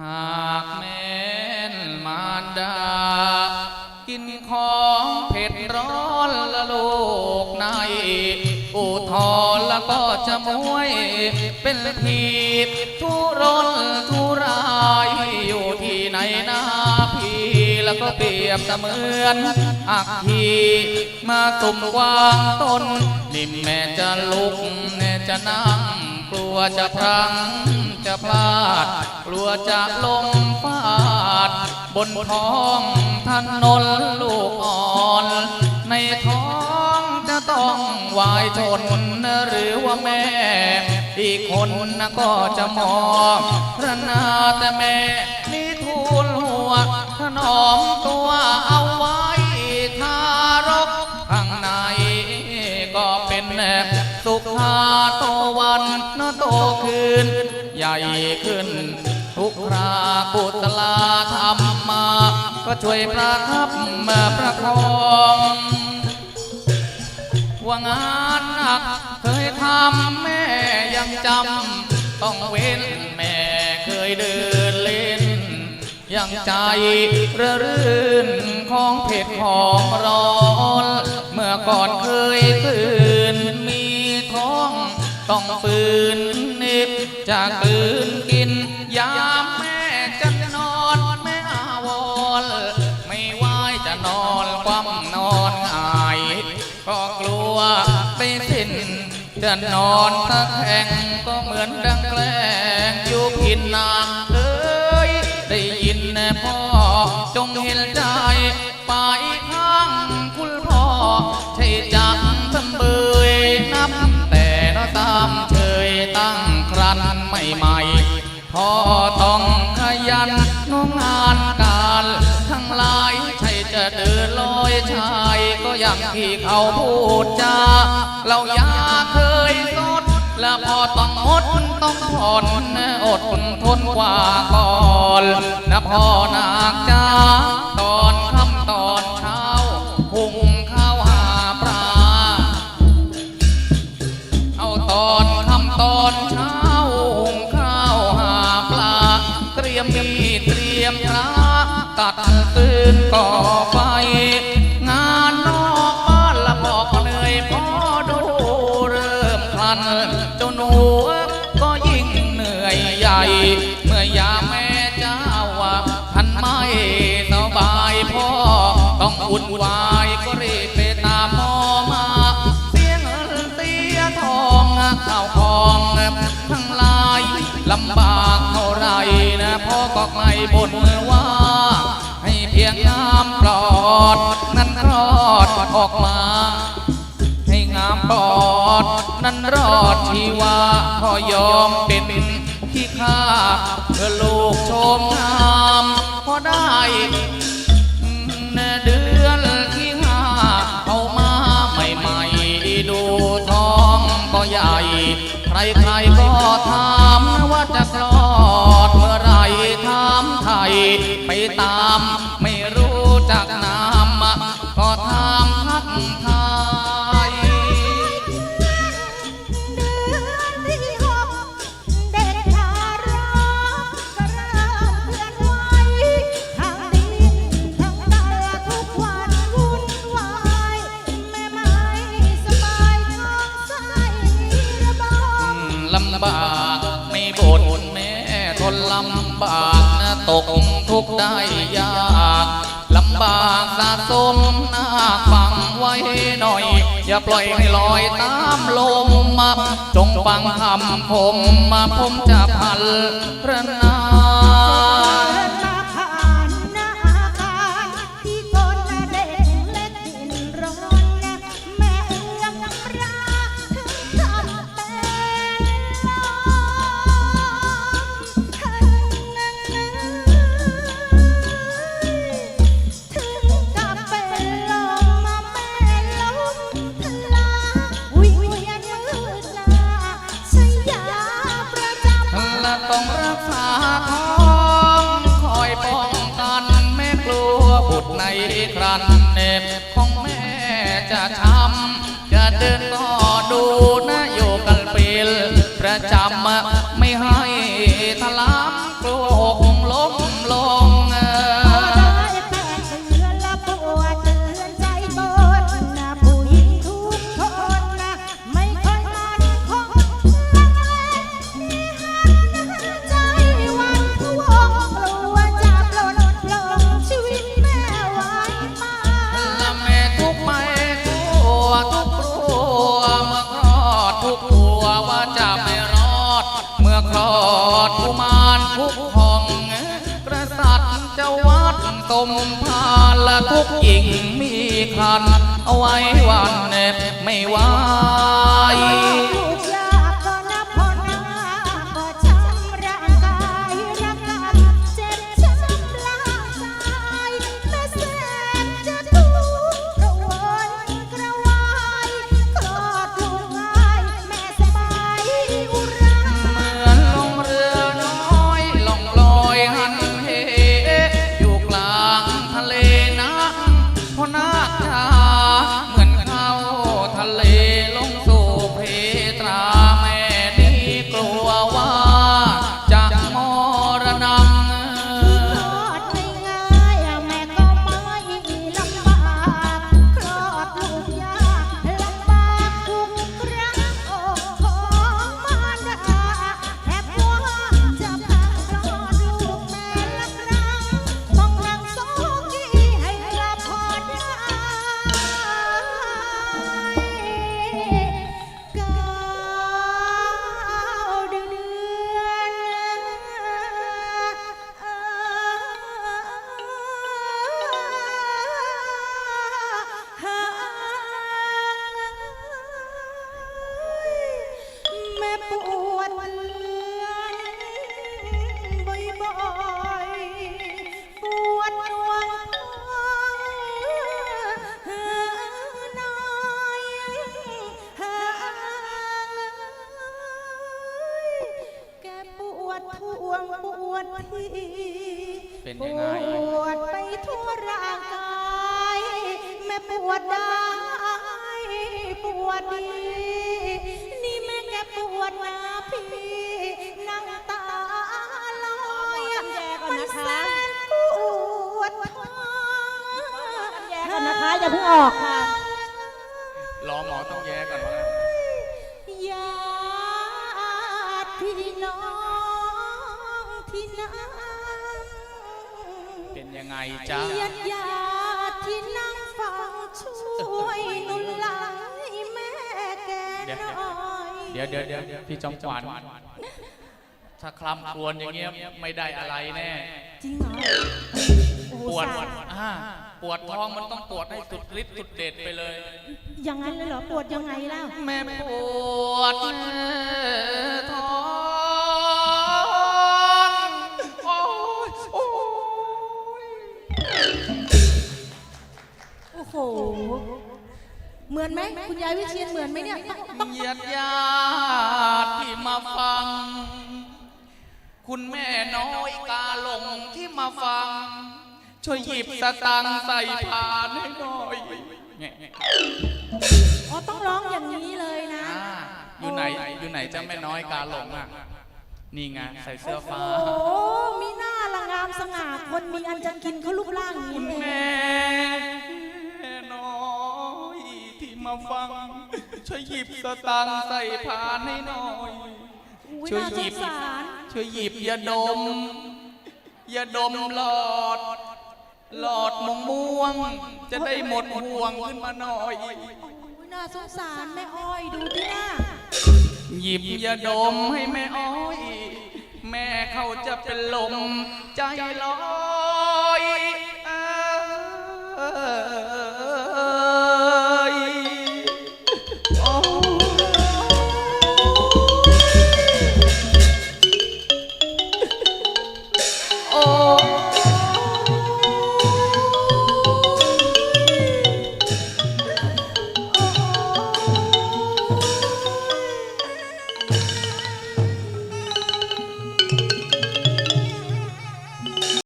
หากแม้นมารดา กินของเผ็ดร้อนละโลกในอุทธรแล้วก็จะมวย เป็นทีบทุรนทุรายอยู่ที่ไหนนาพี่แล้วก็เปรียบเสมือนอักขีมาตุ่มวางตนนิ่มแม่จะลุกแม่จะนั่ง กลัวจะพลังจะพลาด กลัวจะลงฟาด บนท้องถนนลูกอ่อน ในท้องจะต้องวายชนหรือว่าแม่ อีกคนนะก็จะมองพระนาแต่แม่นี่ทูลหัวถนอมตัวเอาไว้ ใหญ่ขึ้น ทุกครากุตลาธรรมมา ก็ช่วยประคับมาประคองว่างานหนักเคยทำแม่ยังจำต้องเว้นแม่เคยเดินเล่น ยังใจระรื่นของเผ็ดของร้อนเมื่อก่อนเคยตื่นมีท้องต้องฝืน จะคืนกินยามแม่จะนอนแม่อาวรไม่ไหวจะนอนความนอนหงายก็กลัวไปสิ้นจะนอนตะแคงก็เหมือนดังแกล้งอยู่กินนา ต้องขยันน้องงานการ ทั้งหลายใช่จะเดินลอยชาย ก็อย่างที่เขาพูดจาเราอย่าเคยสดและพอต้องอดต้องผ่อนอดทนกว่าก่อนนะพ่อนาคจ้าตอนค่ำตอนเช้าหุงข้าวหาปลาเอาตอนค่ำตอนเช้า มพระตัดปืนก่อไฟ งานนอกบ้านละบอกเหนื่อยพอดูเริ่มพลันจนหัวก็ยิ่งเหนื่อยใหญ่ เมื่อยาแม่เจ้าว่าท่านไม่สบายพ่อต้องอุ่นวาย ก็ไม่บ่นว่า ให้เพียงงามปลอด นั้นรอดออกมา ให้งามปลอด นั้นรอดชีวาพอยอมเป็นขี้ข้าเพื่อลูกชมงามพอได้เดือนที่ห้าเอามาใหม่ๆ ดูท้องก็ใหญ่ ใครๆ ไม่ ทนลำบากนะตกทุกข์ได้ยากลำบากสะสมหน้าฟังไว้หน่อย อย่าปล่อยให้ลอยตามลมมาจงฟังคำผมมาผมจะพันระนา จ้าวัดสมภารละทุกหญิงมีคัน เอาไว้วันเนบไม่ไหว วดได้ ปวดดี นี่แม่แกปวดนะพี่นั่งตาลอยมันแสนปวดท้องแยกก่อนนะคะอย่าเพิ่งออกค่ะรอหมอต้องแยกก่อนว่าญาติพี่น้องที่นั่งเป็นยังไงจ๊ะญาติญาติที่นั่ง วยหนุนหลังให้แม่แกหน่อยเดี๋ยวเดี๋ยวเดี๋ยวพี่จอมขวัญถ้าคลำครวญอย่างเงี้ยไม่ได้อะไรแน่ จริงเหรอปวดอ่าปวดท้องมันต้องปวดให้สุดฤทธิ์สุดเด็ดไปเลย อย่างนั้นเลยเหรอปวดยังไงล่ะแม่ปวด เหมือนไหมคุณยายวิเชียนเหมือนไหมเนี่ยต้องต้องญาติญาติที่มาฟัง คุณแม่น้อยกาหลงที่มาฟัง ช่วยหยิบสตังค์ใส่พานให้หน่อยอ๋อต้องร้องอย่างนี้เลยนะ อยู่ไหนอยู่ไหนเจ้าแม่น้อยกาหลงอะนี่ไงใส่เสื้อฟ้า โอ้มีหน้าละงามสง่าคนมีอันจะกินเขารูปร่างคุณนี้เองแม่ มาฟัง ช่วยหยิบสตังค์ใส่พานให้หน่อย อุ๊ยช่วยน่าหสยิงบ สารช่วยหยิบยาดมยาดมหลอด หลอดมงม่วงจะได้หมดห่วงขึ้นมาหน่อย อุ๊ยน่าสงสารแม่อ้อยดูดิน่ะหยิบยาดมให้แม่อ้อย แม่เขาจะเป็นลมใจร้อ